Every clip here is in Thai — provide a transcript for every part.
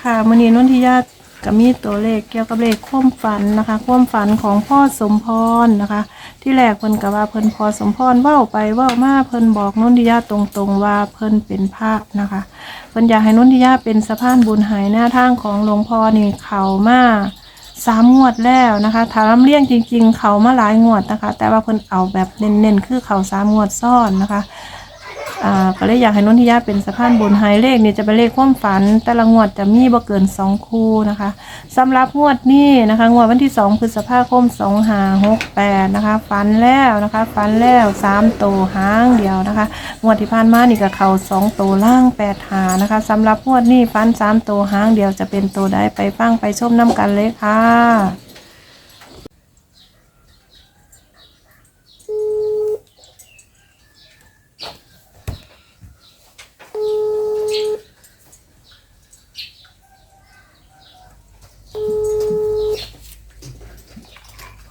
ค่ะมือนี้นนทิยาก็มีตัวเลขเกี่ยวกับเลขความฝันนะคะ ความฝันของพ่อสมพรนะคะ ที่แรกเพิ่นก็ว่าเพิ่นพอสมพรเว้าไปเว้ามาเพิ่นบอกนนทิยาตรงๆว่าเพิ่นเป็นพระนะคะเพิ่นอยากให้นนทิยาเป็นสะพานบุญหายหน้าทางของหลวงพ่อนี่เขามาสามงวดแล้วนะคะถาลำเลียงจริง ๆ เขามาหลายงวดนะคะ แต่ว่าเพิ่นเอาแบบเน้นๆคือเขาสามงวดซ้อนนะคะ อ่าก็เลยอยากให้นนทิยาเป็นสะพานบุญไฮเลขนี่จะเป็นเลขความฝัน แต่ละงวดจะมีบ่เกินสองคู่นะคะสำหรับงวดนี้นะคะ งวดวันที่สองพฤษภาคมสองหาหกแปดนะคะฝันแล้วนะคะฝันแล้วสามโตวหางเดียวนะคะ งวดที่ผ่านมานี่ก็เขาสองโตวล่างแปดหานะคะสำหรับงวดนี้ฟันสามโตวหางเดียวจะเป็นโตวใดไปฟังไปชมน้ำกันเลยค่ะ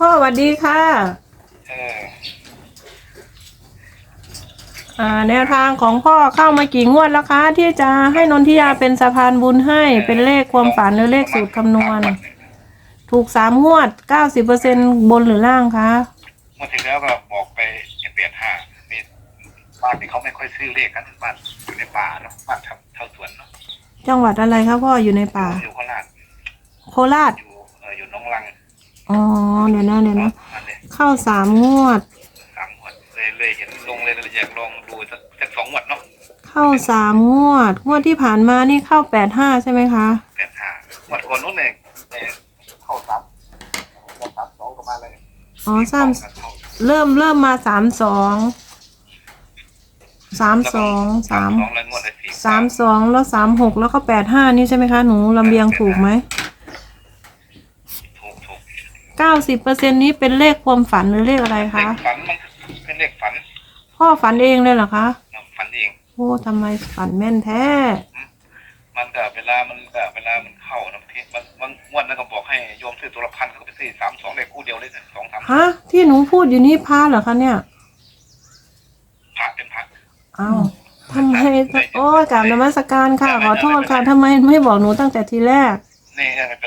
พ่อสวัสดีค่ะเอออ่าแนวทางของพ่อเข้ามากี่งวดแล้วคะ ที่จะให้นนทิยาเป็นสะพานบุญให้เป็นเลขความฝันหรือเลขสูตรคำนวณ ถูกสามงวดเก้าสิบเปอร์เซ็นบนหรือล่างคะเมื่อที่แล้วก็บอกไปเปลี่ยนห้ามีบ้านที่เขาไม่ค่อยซื้อเลขกันบ้านอยู่ในป่าเนาะบ้านทำเท่าสวนเนาะจังหวัดอะไรคะพ่ออยู่ในป่าอยู่โคราชโคราชอยู่เอออยู่หน้องลัง อ๋อเดี๋ยวนะเดี๋ยวนะนั่นเลยเข้าสามงวด สามงวดเลยเลยเห็นลงเลยเลยอยากลองดูสักสักสองงวดเนาะเข้าสามงวด งวดที่ผ่านมานี่เข้าแปดห้าใช่ไหมคะเปลี่ยนห้างวดก่อนนู้นเนี่ยเอ่อเข้าสามเข้าสามสองก็มาเลยอ๋อสามเข้า เริ่มเริ่มมาสามสองสามสองสามสองแล้วงวดละสี่สามสองแล้วสามหกแล้วก็แปดห้านี่ใช่ไหมคะหนูลำเลียงถูกไหมถูกถูก เก้าสิบเปอร์เซ็นนี้เป็นเลขความฝันหรือเลขอะไรเลคะขฝันมันเป็นเลขฝันพ่อฝันเองเลยเหรอคะฝันเอง โอ้ทำไมฝันแม่นแท้ มันก็เวลามันก็เวลามันเข้านะที่มันมันงวดนั้นก็บอกให้โยมซื้อตัวละพันเขาก็ไปซื้อสามสองเลขคู่เดียวเลยนะสองสามฮะ ที่หนูพูดอยู่นี่พาเหรอคะเนี่ยพระเป็นพระอ้าวทำไมโอ้ยกราบนมัสการค่ะ ขอโทษค่ะทำไมไม่บอกหนูตั้งแต่ทีแรก นี่เออไม่เป็นไร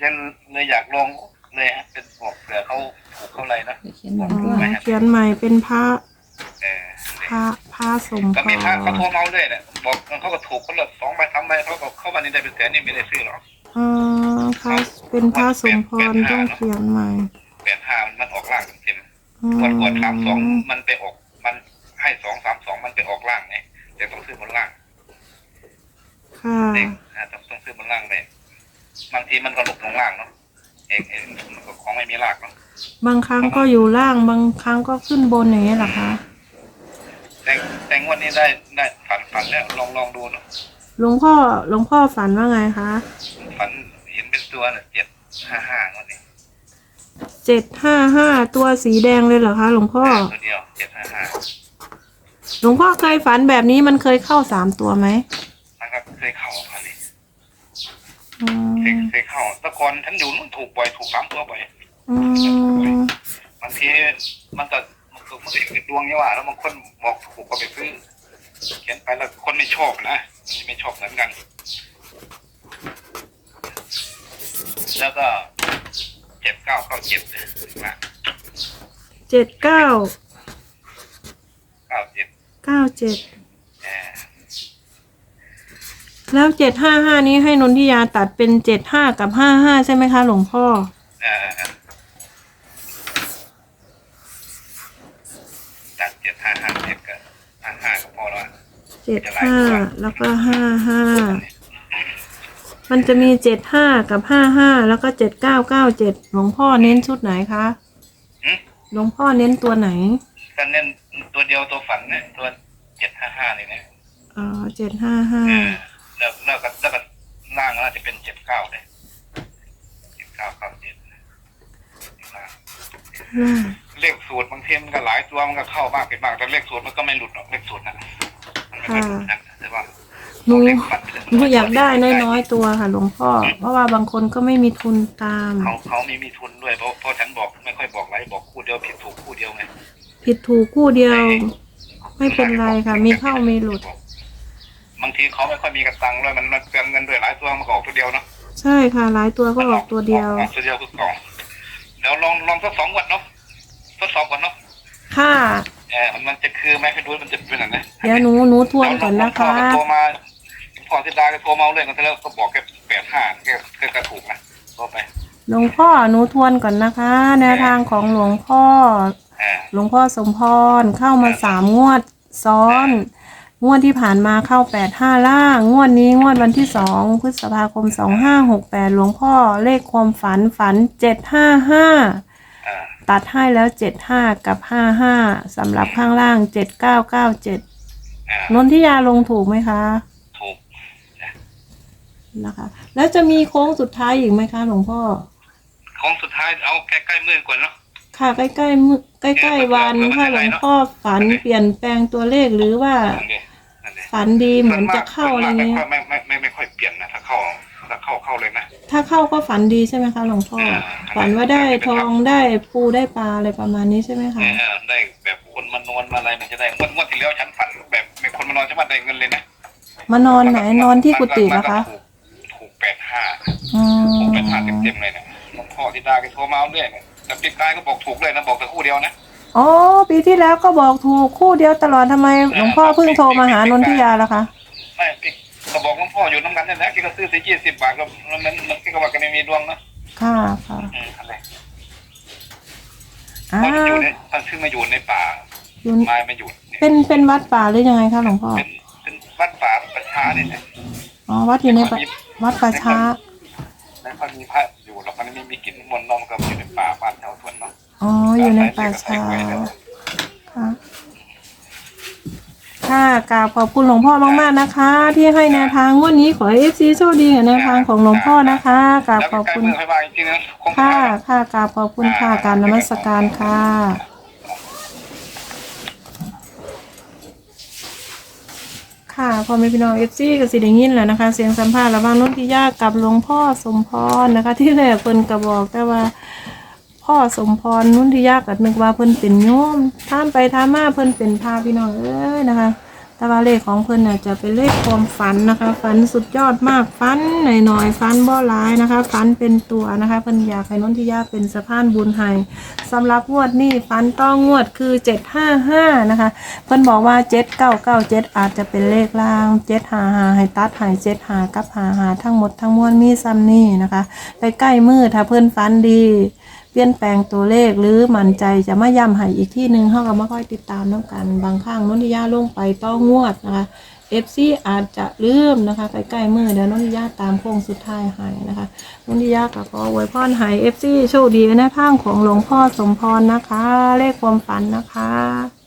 เล่นเล่นเลยอยากลองเลยฮะเป็นบอกเผื่อเขาถูกเขาอะไรนะเขียนหมอ๋ดด้วยอเขียนใหม่เป็นพระเออพระพระสมก็พมีพระเขารโทรเมาด้วยเนี่ยบอกเขาก็ถูกคนละสองใบสามใบเขาก็เข้ามาในได้เป็นแสนนี่ไม่ได้ซื้อหรอกอ่าพระเป็นพระสมพรต้องเขียนใหม่แปดห้ามันออกล่างเต็มอืๆมวันก่อนสามสองมันไปออก มันให้สองสามสองมันไปออกล่างไงแต่ต้องซื้อบนล่างค่ะเด็กนะต้องต้องซื้อบนล่างเลย บางทีมันก็หลบลงล่างเนาะเองเองมันก็ของไม่มีรากเนาะบางครั้งก็อยู่ล่างบางครั้งก็ขึ้นบนอย่างนี้ยเหรอคะแต่แต่งวันนี้ได้ได้ฝันฝันแล้วลองลองดูเนาะหลวงพ่อหลวงพ่อฝันว่าไงคะฝันเห็นเป็นตัวน่ะเจ็ดห้าห้าวันนี้เจ็ดห้าห้าตัวสีแดงเลยเหรอคะหลวงพ่อตัวเดียวเจ็ดห้าห้าหลวงพ่อเคยฝันแบบนี้มันเคยเข้าสามตัวไหมนะครับเคยเข้าพัน เลยอืมเคยเคยเข้าแตะกอนฉันอยู่นู่นถูกบ่อยถูกสามตัวบ่อยอืมบางทีมันก็มันก็มันก็อยู่ในดวงเนี่ยว่า แล้วบางคนบอกถูกก็ไปซื้อเขียนไปแล้วคนไม่ชอบนะมันไม่ชอบเหมือนกัน แล้วก็เจ็ดเก้าเก้าเจ็ดนะเจ็ดเก้าเก้าเจ็ดเก้าเจ็ดเออ แล้วเจ็ดห้าห้านี้ให้นนทิยาตัดเป็นเจ็ดห้ากับห้าห้าใช่ไหมคะหลวงพ่อเออตัดเจ็ดห้าห้าเจ็ดก็ห้าห้าก็พอแล้วอะเจ็ดห้าแล้วก็ห้าห้ามันจะมีเจ็ดห้ากับห้าห้าแล้วก็เจ็ดเก้าเก้าเจ็ดหลวงพ่อเน้นชุดไหนคะหืมหลวงพ่อเน้นตัวไหนก็เน้นตัวเดียวตัวฝันเนี่ยตัวเจ็ดห้าห้านี่นะอ๋อเจ็ดห้าห้าเออ แล้วแล้วก็แล้วก็ล่างน่าจะเป็นเจ็ดเก้าเลยเจ็ดเก้าเก้าเจ็ดเลขสูตรบางทีมันก็หลายตัวมันก็เข้าบ้างเป็นบ้างแต่เลขสูตรมันก็ไม่หลุดหรอกเลขสูตรนะมันไม่ค่อยหลุดนะแต่ว่าหนูเลขฝันไปเลหนูอยากได้น้อยๆตัวค่ะ หลวงพ่อ เพราะว่าบางคนก็ไม่มีทุนตาม เขาเขามีมีทุนด้วยเพราะเพราะฉันบอกไม่ค่อยบอกไรบอกคู่เดียวผิดถูกคู่เดียวไงผิดถูกคู่เดียว ไม่เป็นไรค่ะ มีเข้ามีหลุดม บางทีเขาไม่ค่อยมีกระตังด้วยมันมันเปลืองเงินด้วยหลายตัวมันก็ออกตัวเดียวเนาะใช่ค่ะหลายตัวก็ออกตัวเดียวออกตัวเดียวคือสองเดี๋ยวลองลองสักสองวันเนาะทดสอบก่อนเนาะค่ะเออมันมันจะคือไหมให้ดูมันจะเป็นอะไรนะเดี๋ยวหนูหนูทวนก่อนนะพ่อคะก็โทรมาพ่อที่ดาก็โทรมาเอาเลยกันแล้วก็บอกแค่แปดห้าแค่แค่กระถูกนะโทรไปหลวงพ่อหนูทวนก่อนนะคะ แนวทางของหลวงพ่อเออหลวงพ่อสมพรเข้ามาสามงวดซ้อน งวดที่ผ่านมาเข้าแปดห้าล่าง งวดนี้งวดวันที่สองพฤษภาคมสองห้าหกแปดหลวงพ่อเลขความฝันฝันเจ็ดห้าห้าเออตัดให้แล้วเจ็ดห้ากับห้าห้าสำหรับข้างล่างเจ็ดเก้าเก้าเจ็ดเออนนทิยาลงถูกไหมคะถูกนะคะ แล้วจะมีโค้งสุดท้ายอีกไหมคะหลวงพ่อของสุดท้ายเอาใกล้ๆมือก่อนเนาะค่ะใกล้ๆมือใกล้ๆวันถ้าหลวงพ่อฝันเปลี่ยนแปลงตัวเลขหรือว่า ฝันดีเหมือนจะเข้าอะไรไม่เงี้ยค่อยไม่ไม่ไม่ไม่ค่อยเปลี่ยนนะถ้าเข้าถ้าเข้าเข้าเลยนะถ้าเข้าก็ฝันดีใช่ไหมคะหลวงพ่ออ่าฝันว่าได้ทองได้ปูได้ปลาอะไรประมาณนี้ใช่ไหมเอคะอได้แบบคนมานอนมาอะไรมันจะได้งวดงวดที่แล้วฉันฝันแบบมีคนมานอนฉันว่าได้เงินเลยนะมานอนไหนนอนที่กุฏินะคะถูกถูกแปดห้าอืถูกแปดห้ามเต็มๆเลยเนี่ยหลวงพ่อที่ดาแกโทรมาเอาเรื่อยเนี่ยแต่ปีกายก็บอกถูกเลยนะบอกแต่คู่เดียวนะ อ๋อปีที่แล้วก็บอกถูกคู่เดียวตลอดทำไมหลวงพ่อเพิ่งโทรมาหานนทิยาล่ะคะไม่พี่ก็บอกหลวงพ่ออยู่น้ำกันนั่นแหละแกก็ซื้อสี่ยี่สิบบาทก็มันมันมันแกก็ว่าแกไม่มีดวงนะค่ะค่ะอืมอะไรอ่าตอนที่อยู่ในตอนซึ่งมาอยู่ในป่าอยู่ไม้มาอยู่เนี่ยเป็นเป็นวัดป่าหรือยังไงคะหลวงพ่อเป็นเป็นวัดป่าประชาเนี่ยนะอ๋อวัดอยู่ในป่าวัดป่าช้า แล้วก็มีพระอยู่แล้วมันไม่มีกลิ่นมนต์เนมก็อยู่ในป่าบ้านแถวทวนเนาะ อ๋อ อยู่ในป่าช้าค่ะค่ะกราบขอบคุณหลวงพ่อมากๆนะคะ ที่ให้แนวทางงวันนี้ขอเอฟซีโชคดีกับแนวทางของหลวงพ่อนะคะกราบขอบคุณมือให้วางจริงๆนะคงค่ะค่ะกราบขอบคุณค่ะการนมัสการค่ะค่ะพอแม่พี่น้องเอฟซีกับสิไดยินแหล้วนะคะ เสียงสัมภาษณ์ระหว่างนุ่นทิยากับหลวงพ่อสมพรนะคะ ที่แรกเพิ่นก็บอกแต่ว่า พ่อสมพรนุ่นทิยากับนึกว่าเพิ่นเป็นโยมท่ามไปท่ามาเพิ่นเป็นพาพี่น้องเอ้ยนะคะต่ว่าเลขของเพิ่นน่ะจะเป็นเลขความฝันนะคะ ฝันสุดยอดมากฝันหน่อยๆฝันบ่ร้ายนะคะฝันเป็นตัวนะคะเพิ่นอยากให้นนทิยาเป็นสะพานบุญให้สำหรับงวดนี้ฝันต้องงวดคือ 755นะคะเพิ่นบอกว่า 7997 อาจจะเป็นเลขล่าง755ให้ตัดให้75กับ55ทั้งหมดทั้งมวลมีซ้ำนี่นะคะใกล้ๆมือถ้าเพิ่นฝันดี เปลี่ยนแปลงตัวเลขหรือมั่นใจจะมาย้ำให้อีกที่หนึ่งเขาก็ไม่ค่อยติดตามน้ำกัน บางครั้งนนทิยาลงไปต้องงวดนะคะเอฟซีอาจจะลืมนะคะใกล้ๆมือเดี๋ยวนนทิยาตามโค้งสุดท้ายให้นะคะนนทิยาก็ขอไว้พรให้เอฟซีโชคดีในทางของหลวงพ่อสมพรนะคะ เลขความฝันนะคะ